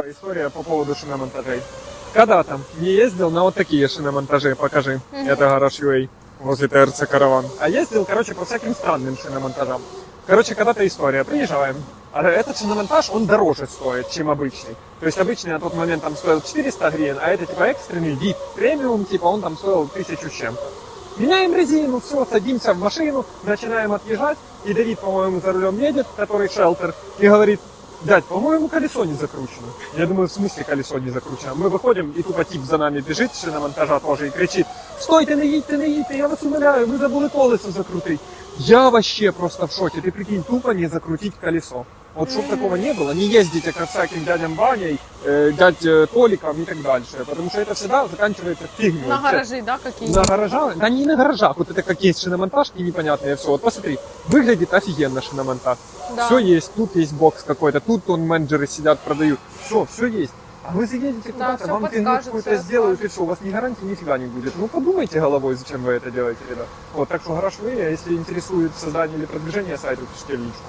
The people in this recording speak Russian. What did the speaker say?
история по поводу шиномонтажей. Когда-то не ездил на вот такие шиномонтажи, покажи. Это гараж UA возле ТРЦ Караван. А ездил, короче, по всяким странным шиномонтажам. Короче, когда-то история. Приезжаем. А этот шиномонтаж, он дороже стоит, чем обычный. То есть обычный на тот момент там стоил 400 гривен, а это типа экстренный вид, премиум, типа он там стоил тысячу с чем-то. Меняем резину, все, садимся в машину, начинаем отъезжать, и Давид, по-моему, за рулем едет, который шелтер, и говорит, дядь, по-моему, колесо не закручено. Я думаю, в смысле колесо не закручено? Мы выходим, и тупо тип за нами бежит, шиномонтажа тоже, и кричит, стойте, не їдьте, не їдьте, я вас умоляю, мы забыли колесо закрутить. Я вообще просто в шоке, ты прикинь, тупо не закрутить колесо. Вот чтобы такого не было, не ездите к всяким дядям Ваней, э, дядь э, Толикам и так дальше, потому что это всегда заканчивается фигней. На гаражи, да, какие? На гаражах? Да не на гаражах, вот это как есть шиномонтажки непонятные, все. Вот посмотри, выглядит офигенно шиномонтаж. Да. Все есть, тут есть бокс какой-то, тут он менеджеры сидят, продают. Все, все есть. А вы заедете Да, куда-то, всё вам какой-то всё сделают, и что, у вас ни гарантии, нифига не будет. Ну подумайте головой, зачем вы это делаете, ребят. Вот, так что гараж вы, а если интересует создание или продвижение сайта, пишите личку.